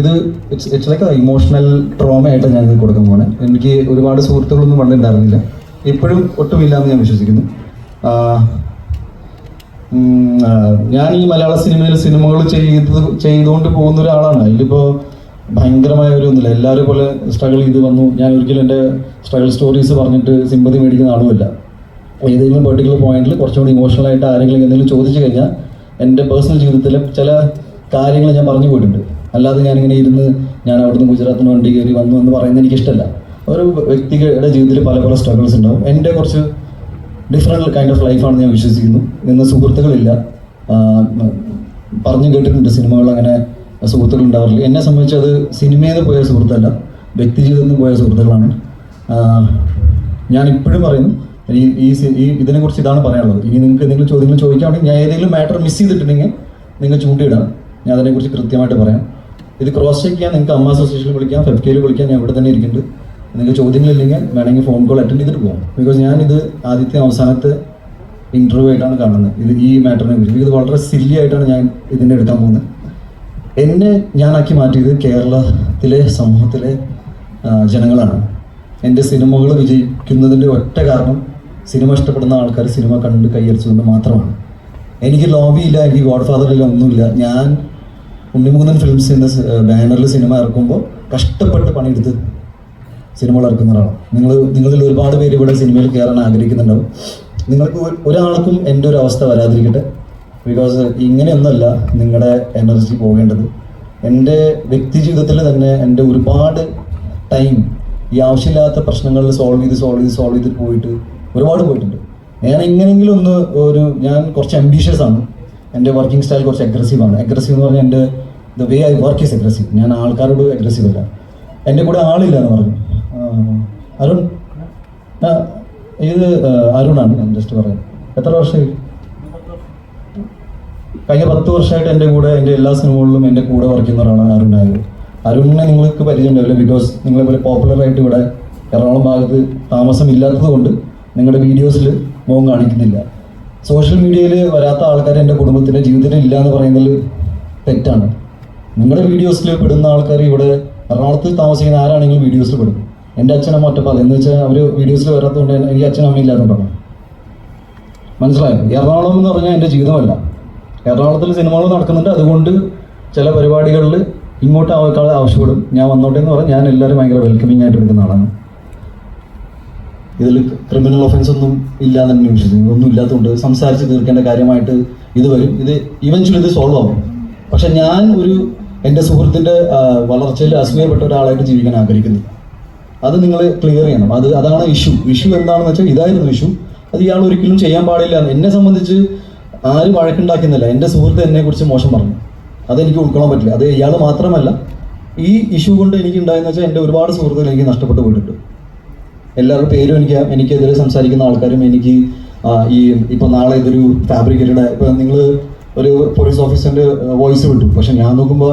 ഇത് it's it's like emotional trauma ആയിട്ട് ഞാൻ ഇത് കൊടുക്കാൻ പോണേ എനിക്ക് ഒരുപാട് സുഹൃത്തുക്കളൊന്നും പണ്ട് ഉണ്ടായിരുന്നില്ല ഇപ്പോഴും ഒട്ടുമില്ല എന്ന് ഞാൻ വിശ്വസിക്കുന്നു. ഞാൻ ഈ മലയാള സിനിമയിൽ സിനിമകൾ ചെയ്ത് ചെയ്തുകൊണ്ട് പോകുന്ന ഒരാളാണ്. അതിലിപ്പോൾ ഭയങ്കരമായ ഒരു ഒന്നുമില്ല. എല്ലാവരും പോലെ സ്ട്രഗിൾ ചെയ്ത് വന്നു. ഞാൻ ഒരിക്കലും എന്റെ സ്ട്രഗിൾ സ്റ്റോറീസ് പറഞ്ഞിട്ട് സിമ്പതി മേടിക്കുന്ന ആളുമല്ല. ഏതെങ്കിലും പെർട്ടിക്കുലർ പോയിന്റിൽ കുറച്ചുകൂടി ഇമോഷണൽ ആയിട്ട് ആരെങ്കിലും എന്തെങ്കിലും ചോദിച്ചു കഴിഞ്ഞാൽ എന്റെ പേഴ്സണൽ ജീവിതത്തിലെ ചില കാര്യങ്ങൾ ഞാൻ പറഞ്ഞു പോയിട്ടുണ്ട്. അല്ലാതെ ഞാനിങ്ങനെ ഇരുന്ന് ഞാൻ അവിടുന്ന് ഗുജറാത്തിന് വണ്ടി കയറി വന്നു എന്ന് പറയുന്നത് എനിക്കിഷ്ടമല്ല ഒരു വ്യക്തിയുടെ ജീവിതത്തിൽ പല പല സ്ട്രഗിൾസ് ഉണ്ടാവും. എന്റെ കുറച്ച് ഡിഫറെന്റ് കൈൻഡ് ഓഫ് ലൈഫാണ് ഞാൻ വിശ്വസിക്കുന്നു. ഇന്ന് സുഹൃത്തുക്കളില്ല. പറഞ്ഞു കേട്ടിട്ടുണ്ട് സിനിമകൾ അങ്ങനെ സുഹൃത്തുക്കൾ ഉണ്ടാവാറില്ല. എന്നെ സംബന്ധിച്ച് അത് സിനിമയിൽ നിന്ന് പോയ സുഹൃത്തല്ല വ്യക്തി ജീവിതത്തിൽ നിന്ന് പോയ സുഹൃത്തുക്കളാണ്. ഞാൻ ഇപ്പോഴും പറയുന്നു ഈ ഈ ഇതിനെക്കുറിച്ച് ഇതാണ് പറയാനുള്ളത്. ഇനി നിങ്ങൾക്ക് എന്തെങ്കിലും ചോദ്യങ്ങൾ ചോദിക്കുകയാണെങ്കിൽ ഞാൻ ഏതെങ്കിലും മാറ്റർ മിസ് ചെയ്തിട്ടുണ്ടെങ്കിൽ നിങ്ങൾ ചൂണ്ടിയിടാം. ഞാൻ അതിനെക്കുറിച്ച് കൃത്യമായിട്ട് പറയാം. ഇത് ക്രോസ് ചെക്ക് ചെയ്യാൻ നിങ്ങൾക്ക് അമ്മ അസോസിയേഷനിൽ വിളിക്കാം. ഫെഫ്കയിൽ വിളിക്കാം. ഞാൻ ഇവിടെ തന്നെ ഇരിക്കുന്നുണ്ട്. നിങ്ങൾക്ക് ചോദ്യങ്ങളില്ലെങ്കിൽ വേണമെങ്കിൽ ഫോൺ കോൾ അറ്റൻഡ് ചെയ്തിട്ട് പോകും. ബിക്കോസ് ഞാനിത് ആദ്യത്തെ അവസാനത്തെ ഇന്റർവ്യൂ ആയിട്ടാണ് കാണുന്നത്. ഇത് ഈ മാറ്ററിനെ കുറിച്ച്. ഇത് വളരെ സില്ലി ആയിട്ടാണ് ഞാൻ ഇതിന്റെ എടുക്കാൻ പോകുന്നത് എന്നെ ഞാനാക്കി മാറ്റിയത് കേരളത്തിലെ സമൂഹത്തിലെ ജനങ്ങളാണ്. എന്റെ സിനിമകൾ വിജയിക്കുന്നതിന്റെ ഒറ്റ കാരണം സിനിമ ഇഷ്ടപ്പെടുന്ന ആൾക്കാർ സിനിമ കണ്ട് കൈയടിച്ചുകൊണ്ട് മാത്രമാണ്. എനിക്ക് ലോബിയില്ല എനിക്ക് ഗോഡ് ഫാദറില്ല ഒന്നുമില്ല. ഞാൻ ഉണ്ണിമുകുന്ദൻ ഫിലിംസിന്റെ ബാനറിൽ സിനിമ ഇറക്കുമ്പോൾ കഷ്ടപ്പെട്ട് പണിയെടുത്ത് സിനിമകൾ ഇറക്കുന്ന ഒരാളാണ്. നിങ്ങൾ നിങ്ങളിൽ ഒരുപാട് പേര് ഇവിടെ സിനിമയിൽ കയറാൻ ആഗ്രഹിക്കുന്നുണ്ടാവും. നിങ്ങൾക്ക് ഒരു- ഒരാൾക്കും എന്റെ ഒരു അവസ്ഥ വരാതിരിക്കട്ടെ. ബിക്കോസ് ഇങ്ങനെയൊന്നുമല്ല നിങ്ങളുടെ എനർജി പോകേണ്ടത്. എന്റെ വ്യക്തി ജീവിതത്തിൽ തന്നെ എന്റെ ഒരുപാട് ടൈം ഈ ആവശ്യമില്ലാത്ത പ്രശ്നങ്ങൾ സോൾവ് ചെയ്ത് സോൾവ് ചെയ്ത് സോൾവ് ചെയ്ത് പോയിട്ട് ഒരുപാട് പോയിട്ടുണ്ട്. ഞാൻ എങ്ങനെയെങ്കിലും ഒന്ന് ഒരു ഞാൻ കുറച്ച് അംബീഷ്യസ് ആണ്. എന്റെ വർക്കിംഗ് സ്റ്റൈൽ കുറച്ച് അഗ്രസീവാണ് അഗ്രസീവ് എന്ന് പറഞ്ഞാൽ എന്റെ the way I work is aggressive ഞാൻ ആൾക്കാരോട് അഗ്രസീവ് അല്ല. എന്റെ കൂടെ ആളില്ല എന്ന് പറഞ്ഞു. അരുൺ ഇത് അരുണാണ്? ഞാൻ ജസ്റ്റ് പറയാം. എത്ര വർഷമായി? കഴിഞ്ഞ പത്ത് വർഷമായിട്ട് എന്റെ കൂടെ എന്റെ എല്ലാ സിനിമകളിലും എന്റെ കൂടെ വർക്ക് ചെയ്യുന്ന ഒരാളാണ് അരുൺ നായർ. അരുണിനെ നിങ്ങൾക്ക് പരിചയം ഉണ്ടാവില്ല ബിക്കോസ് നിങ്ങളെ പോലെ പോപ്പുലറായിട്ട് ഇവിടെ എറണാകുളം ഭാഗത്ത് താമസം ഇല്ലാത്തത് കൊണ്ട് നിങ്ങളുടെ വീഡിയോസിൽ മുഖം കാണിക്കുന്നില്ല. സോഷ്യൽ മീഡിയയിൽ വരാത്ത ആൾക്കാർ എന്റെ കുടുംബത്തിന്റെ ജീവിതത്തിൽ ഇല്ല എന്ന് പറയുന്നതിൽ തെറ്റാണ്. നിങ്ങളുടെ വീഡിയോസിൽ പെടുന്ന ആൾക്കാർ ഇവിടെ എറണാകുളത്ത് താമസിക്കുന്ന ആരാണെങ്കിലും വീഡിയോസിൽ പെടും. എന്റെ അച്ഛനമ്മ ഒറ്റപ്പാല. എന്ന് വെച്ചാൽ അവർ വീഡിയോസിൽ വരാത്തതുകൊണ്ട് എനിക്ക് അച്ഛനമ്മ ഇല്ലാത്തതുകൊണ്ടാണ് മനസ്സിലായോ? എറണാകുളം എന്ന് പറഞ്ഞാൽ എന്റെ ജീവിതമല്ല. എറണാകുളത്തിൽ സിനിമകൾ നടക്കുന്നുണ്ട്. അതുകൊണ്ട് ചില പരിപാടികളിൽ ഇങ്ങോട്ട് ആൾക്കാർ ആവശ്യപ്പെടും. ഞാൻ വന്നോട്ടെ എന്ന് പറഞ്ഞാൽ ഞാൻ എല്ലാവരും ഭയങ്കര വെൽക്കമിങ് ആയിട്ട് എടുക്കുന്ന ആളാണ്. ഇതിൽ ക്രിമിനൽ ഒഫൻസ് ഒന്നും ഇല്ല എന്ന് തന്നെ വിശ്വസിക്കുന്നു. ഒന്നും ഇല്ലാത്തതുകൊണ്ട് സംസാരിച്ച് തീർക്കേണ്ട കാര്യമായിട്ട് ഇത് വരും. ഇത് ഇവൻച്വലി ഇത് സോൾവ് ആവും. പക്ഷെ ഞാൻ ഒരു എന്റെ സുഹൃത്തിന്റെ വളർച്ചയിൽ അസൂയപ്പെട്ട ഒരാളായിട്ട് ജീവിക്കാൻ ആഗ്രഹിക്കുന്നു. അത് നിങ്ങൾ ക്ലിയർ ചെയ്യണം. അത് അതാണ് ഇഷ്യൂ ഇഷ്യൂ എന്താണെന്ന് വെച്ചാൽ ഇതായിരുന്നു ഇഷ്യൂ അത് ഇയാൾ ഒരിക്കലും ചെയ്യാൻ പാടില്ല. എന്നെ സംബന്ധിച്ച് ആരും വഴക്കുണ്ടാക്കുന്നില്ല എന്റെ സുഹൃത്ത് എന്നെ കുറിച്ച് മോശം പറഞ്ഞു. അതെനിക്ക് ഉൾക്കൊള്ളാൻ പറ്റില്ല. അത് ഇയാൾ മാത്രമല്ല. ഈ ഇഷ്യൂ കൊണ്ട് എനിക്ക് ഉണ്ടായെന്ന് വെച്ചാൽ എന്റെ ഒരുപാട് സുഹൃത്തുക്കൾ എനിക്ക് നഷ്ടപ്പെട്ടു പോയിട്ടുണ്ട്. എല്ലാവരുടെ പേരും എനിക്ക് എനിക്കെതിരെ സംസാരിക്കുന്ന ആൾക്കാരും എനിക്ക് ഈ ഇപ്പൊ നാളെ ഇതൊരു ഫാബ്രിക്കേറ്റഡ് ഇപ്പൊ നിങ്ങൾ ഒരു പോലീസ് ഓഫീസറിന്റെ വോയിസ് വിട്ടു. പക്ഷെ ഞാൻ നോക്കുമ്പോൾ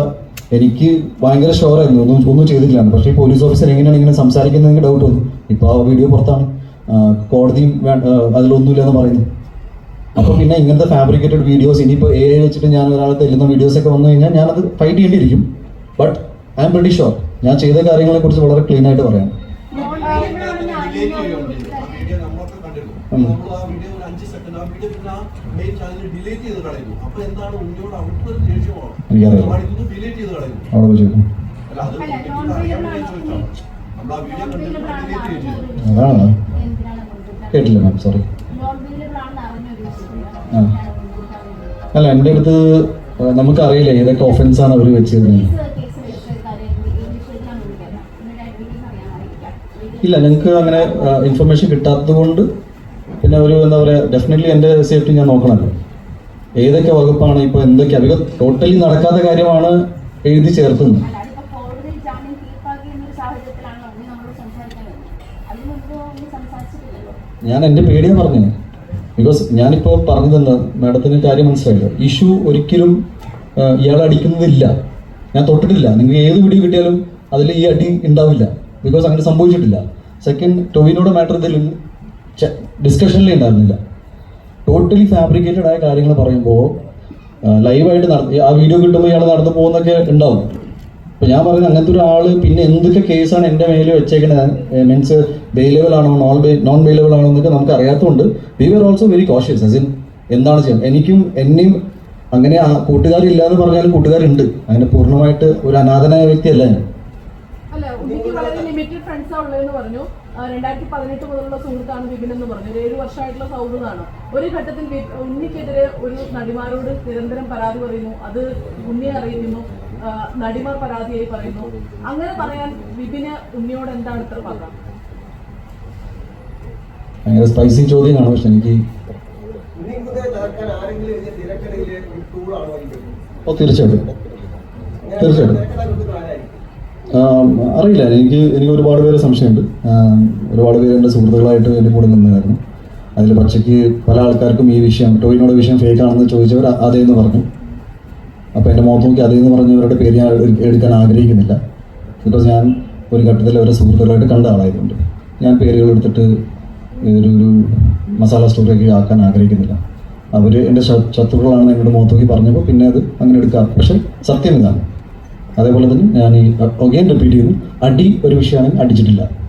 എനിക്ക് ഭയങ്കര ഷോറായിരുന്നു ഒന്നും ഒന്നും ചെയ്തിട്ടില്ല പക്ഷേ ഈ പോലീസ് ഓഫീസർ എങ്ങനെയാണ് ഇങ്ങനെ സംസാരിക്കുന്നതെങ്കിൽ ഡൗട്ട് വന്നു. ഇപ്പോൾ ആ വീഡിയോ പുറത്താണ്. കോടതിയും അതിലൊന്നുമില്ലെന്ന് പറയുന്നു. അപ്പോൾ പിന്നെ ഇങ്ങനത്തെ ഫാബ്രിക്കേറ്റഡ് വീഡിയോസ് ഇനിയിപ്പോൾ എ വെച്ചിട്ട് ഞാൻ ഒരാളെ തെല്ലുന്ന വീഡിയോസ് ഒക്കെ വന്നു കഴിഞ്ഞാൽ ഞാനത് fight ചെയ്യേണ്ടിയിരിക്കും. But I am very sure ഞാൻ ചെയ്ത കാര്യങ്ങളെ കുറിച്ച് വളരെ ക്ലീൻ ആയിട്ട് പറയാം. ഉം. എനിക്കറിയാം. അവിടെ പോയി ചോദിക്കും. അതാണ്. കേട്ടില്ല മാം സോറി ആ. അല്ല എന്റെ അടുത്ത് നമുക്കറിയില്ല ഏതൊക്കെ ഓഫൻസാണ് ആണ് അവർ വെച്ചിരുന്നത് ഇല്ല ഞങ്ങൾക്ക് അങ്ങനെ ഇൻഫർമേഷൻ കിട്ടാത്തത് കൊണ്ട് പിന്നെ ഒരു എന്താ പറയുക ഡെഫിനറ്റ്ലി എന്റെ സേഫ്റ്റി ഞാൻ നോക്കണമല്ലോ ഏതൊക്കെ വകുപ്പാണ് ഇപ്പോൾ എന്തൊക്കെ അധികം ടോട്ടലി നടക്കാത്ത കാര്യമാണ് എഴുതി ചേർത്തുന്നത് ഞാൻ എന്റെ പേടിയാണ് പറഞ്ഞത്. ബിക്കോസ് ഞാനിപ്പോൾ പറഞ്ഞതെന്ന് മാഡത്തിന് കാര്യം മനസ്സിലായില്ല. ഇഷ്യൂ ഒരിക്കലും ഇയാളടിക്കുന്നതില്ല. ഞാൻ തൊട്ടിട്ടില്ല. നിങ്ങൾക്ക് ഏത് വീഡിയോ കിട്ടിയാലും അതിൽ ഈ അടി ഉണ്ടാവില്ല. ബിക്കോസ് അങ്ങനെ സംഭവിച്ചിട്ടില്ല. സെക്കൻഡ് ടൊവിനോട് മാറ്റർ ഇതിൽ ഡിസ്കഷനിൽ ഉണ്ടായിരുന്നില്ല ടോട്ടലി ഫാബ്രിക്കേറ്റഡ് ആയ കാര്യങ്ങൾ പറയുമ്പോൾ ലൈവായിട്ട് നട ആ വീഡിയോ കിട്ടുമ്പോൾ ഇയാൾ നടന്നു പോകുന്നൊക്കെ ഉണ്ടാവും അപ്പോൾ ഞാൻ പറയുന്നത് അങ്ങനത്തെ ഒരാൾ പിന്നെ എന്തൊക്കെ കേസാണ് എന്റെ മേലെ വെച്ചേക്കുന്നത് മീൻസ് ബെയിലബിൾ ആണോ നോൺ ബെ നോൺ ബെയിലബിൾ ആണോ എന്നൊക്കെ നമുക്ക് അറിയാത്തതുകൊണ്ട് we were also very cautious as in എന്താണ് ചെയ്യുന്നത് എനിക്കും എന്നെയും അങ്ങനെ കൂട്ടുകാരില്ല എന്ന് പറഞ്ഞാലും കൂട്ടുകാരുണ്ട്. അങ്ങനെ പൂർണമായിട്ട് ഒരു അനാഥനായ വ്യക്തിയല്ല ഞാൻ. അല്ല ഉണ്ണിക്ക് വളരെ ലിമിറ്റഡ് ഫ്രണ്ട്സാ ഉള്ളതെന്ന് പറഞ്ഞു. രണ്ടായിരത്തി പതിനെട്ട് മുതലുള്ള സുഹൃത്താണ് വിപിൻ എന്ന് പറഞ്ഞു. ഒരു ഏഴ് വർഷമായിട്ടുള്ള സൗഹൃദമാണ് ഒരു ഘട്ടത്തിൽ ഉണ്ണിക്കെതിരെ ഒരു നടിമാരോട് നിരന്തരം പരാതി പറയുന്നു. അത് ഉണ്ണിയെ അറിയിക്കുന്നു. നടിമാർ പരാതിയായി പറയുന്നു. അങ്ങനെ പറയാൻ വിപിന് ഉണ്ണിയോട് എന്താണ് ഇത്ര പക? ഭയങ്കര സ്പൈസി ചോദ്യമാണ് പക്ഷെ എനിക്ക്? ഓ തീർച്ചയായിട്ടും. തീർച്ചയായിട്ടും. അറിയില്ല. എനിക്ക് എനിക്ക് ഒരുപാട് പേര് സംശയമുണ്ട്. ഒരുപാട് പേര് എന്റെ സുഹൃത്തുക്കളായിട്ട് എന്റെ കൂടെ നിന്നായിരുന്നു അതിൽ പച്ചയ്ക്ക് പല ആൾക്കാർക്കും ഈ വിഷയം ടോയിനോട് വിഷയം ഫേക്ക് ആണെന്ന് ചോദിച്ചവർ അതേ അതേന്ന് പറഞ്ഞു. അപ്പോൾ എന്റെ മുഖത്ത് നോക്കി അതേന്ന് പറഞ്ഞവരുടെ പേര് ഞാൻ എടു- എടുക്കാൻ ആഗ്രഹിക്കുന്നില്ല. ബിക്കോസ് ഞാൻ ഒരു ഘട്ടത്തിൽ അവരെ സുഹൃത്തുക്കളായിട്ട് കണ്ട ആളായതുകൊണ്ട് ഞാൻ പേരുകൾ എടുത്തിട്ട് ഒരു ഒരു മസാല സ്റ്റോറിയൊക്കെ ആക്കാൻ ആഗ്രഹിക്കുന്നില്ല. അവർ എന്റെ ശത്രുക്കളാണെന്ന് എന്നോട് മുഖത്ത് നോക്കി പറഞ്ഞപ്പോൾ പിന്നെ അത് അങ്ങനെ എടുക്കാം. പക്ഷേ സത്യം ഇതാണ്. അതേപോലെ തന്നെ ഞാൻ ഈ ഒഗെയിൻ റിപ്പീറ്റ് ചെയ്യുന്നു. അടി ഒരു വിഷയമാണെങ്കിൽ അടിച്ചിട്ടില്ല.